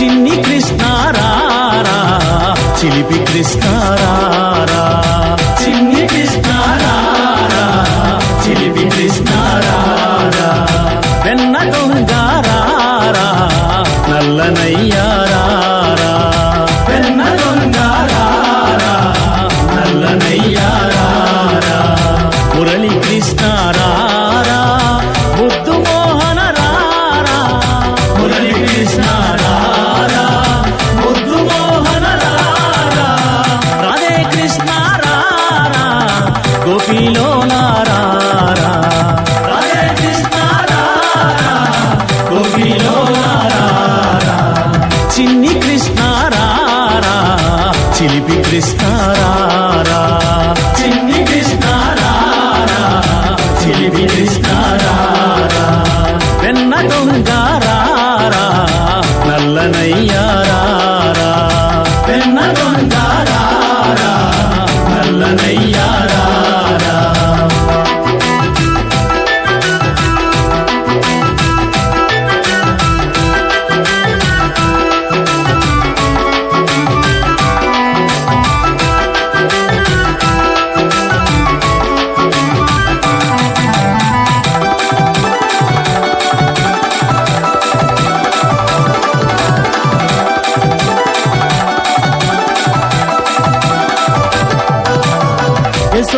చిన్ని కృష్ణారా చిలిపి కృష్ణారా చిన్ని కృష్ణ చిలిపి చిన్ని కృష్ణ రారా చిలిపి వెన్న నల్లనయ్యా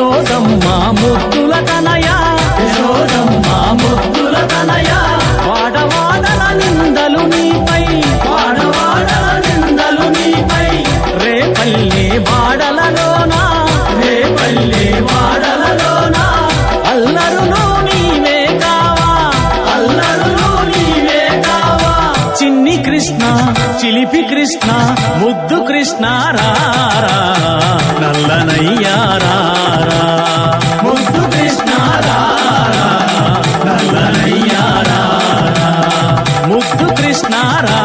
యశోదమ్మ ముద్దుల తనయ. యశోదమ్మ ముద్దుల తనయ. వాడవాడల నిందలు నీపై. వాడవాడల నిందలు నీపై. రేపల్లె వాడలలోన రేపల్లె వాడలలోన అల్లరును నీవే కావా? అల్లరును నీవే కావా? చిన్ని కృష్ణ చిలిపి కృష్ణ ముద్దు కృష్ణ రారా यारा